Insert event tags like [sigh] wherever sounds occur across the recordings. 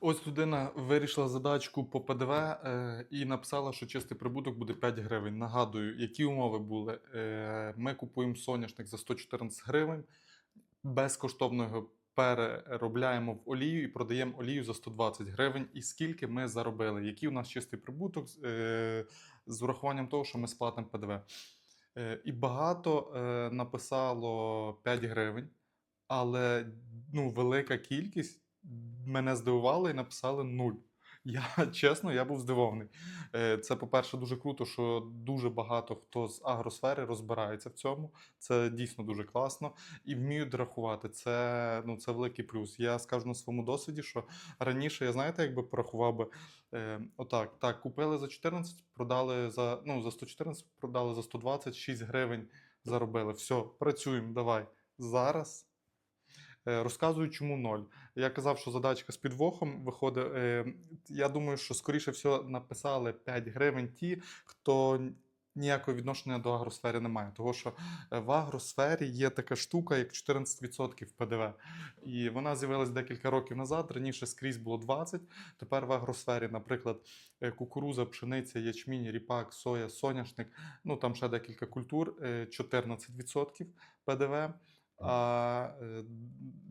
Ось людина вирішила задачку по ПДВ е, і написала, що чистий прибуток буде 5 гривень. Нагадую, які умови були. Е, ми купуємо соняшник за 114 гривень, безкоштовно його переробляємо в олію і продаємо олію за 120 гривень. І скільки ми заробили? Який у нас чистий прибуток е, з урахуванням того, що ми сплатимо ПДВ? Е, і багато е, написало 5 гривень, але ну, велика кількість мене здивувала і написали нуль. Я [laughs] чесно, я був здивований. Е, Це, по-перше, дуже круто, що дуже багато хто з агросфери розбирається в цьому. Це дійсно дуже класно і вміють рахувати. Це, ну, це великий плюс. Я скажу на своєму досвіді, що раніше я знаєте, якби порахував би е, отак: так, купили за 14, продали за ну, за 114, продали за 126 гривень, заробили. Все, працюємо, давай. Зараз. Е, Розказую, чому ноль. Я казав, що задачка з підвохом виходить. е, Я думаю, що скоріше всього написали 5 гривень ті, хто ніякого відношення до агросфери не має. Тому що е, в агросфері є така штука, як 14% ПДВ. І вона з'явилась декілька років назад. Раніше скрізь було 20%. Тепер в агросфері, наприклад, кукуруза, пшениця, ячмінь, ріпак, соя, соняшник, ну там ще декілька культур, е, 14% ПДВ. А е,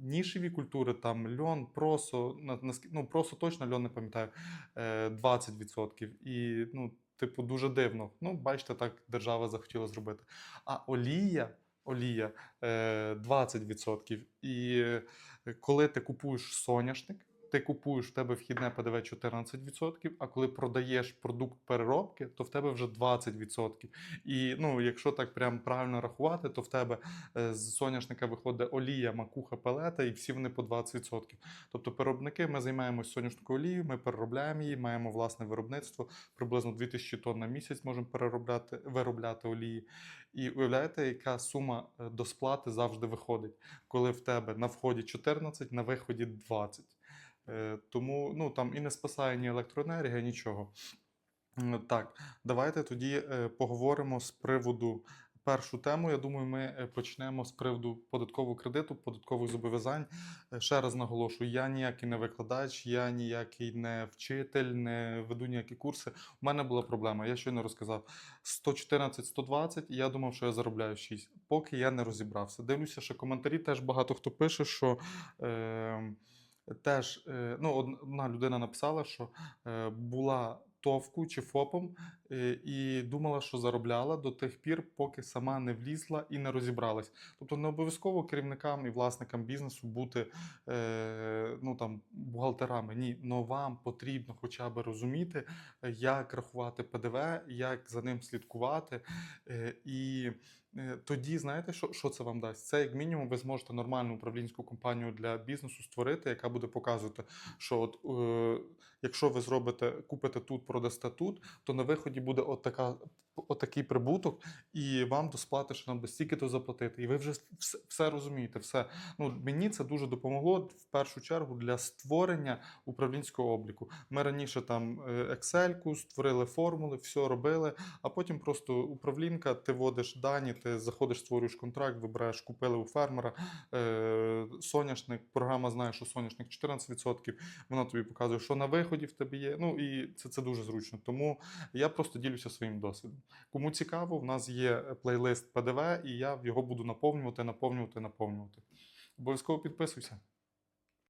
нішеві культури, там льон, просо, на- ну просо точно льон не пам'ятаю, е, 20%. І, ну, типу, дуже дивно. Ну, бачите, так держава захотіла зробити. А олія, олія е, 20%. І е, коли ти купуєш соняшник, ти купуєш в тебе вхідне ПДВ 14%, а коли продаєш продукт переробки, то в тебе вже 20%. І ну, якщо так прям правильно рахувати, то в тебе е, з соняшника виходить олія, макуха, пелета, і всі вони по 20%. Тобто переробники, ми займаємося соняшниковою олією, ми переробляємо її, маємо власне виробництво, приблизно 2000 тонн на місяць можемо переробляти, виробляти олії. І уявляєте, яка сума е, до сплати завжди виходить, коли в тебе на вході 14, на виході 20. Е, Тому ну, там і не спасає ні електроенергія, нічого. Так, давайте тоді е, поговоримо з приводу першу тему. Я думаю, ми е, почнемо з приводу податкового кредиту, податкових зобов'язань. Ще раз наголошую: я ніякий не викладач, я ніякий не вчитель, не веду ніякі курси. У мене була проблема. Я щойно розказав 114-120, і я думав, що я заробляю 6, поки я не розібрався. Дивлюся, що коментарі теж багато хто пише, що. Е, Теж е, ну, одна людина написала, що е, була товку чи ФОПом е, і думала, що заробляла до тих пір, поки сама не влізла і не розібралась. Тобто не обов'язково керівникам і власникам бізнесу бути ну, там, бухгалтерами. Ні, но вам потрібно хоча б розуміти, як рахувати ПДВ, як за ним слідкувати. І тоді знаєте, що, що це вам дасть? Це як мінімум ви зможете нормальну управлінську компанію для бізнесу створити, яка буде показувати, що от, е, якщо ви зробите, купите тут, продасте тут, то на виході буде от така, отакий прибуток, і вам до сплати ще нам стільки то заплатити. І ви вже все, все розумієте. Все. Ну, мені це дуже допомогло в першу чергу для створення управлінського обліку. Ми раніше там е, Excel, створили формули, все робили, а потім просто управлінка, ти вводиш дані, ти заходиш, створюєш контракт, вибираєш, купили у фермера е, соняшник. Програма знає, що соняшник 14%. Вона тобі показує, що на виході в тебе є. Ну і це, це дуже зручно. Тому я просто ділюся своїм досвідом. Кому цікаво, в нас є плейлист ПДВ, і я його буду наповнювати, наповнювати, наповнювати. Обов'язково підписуйся.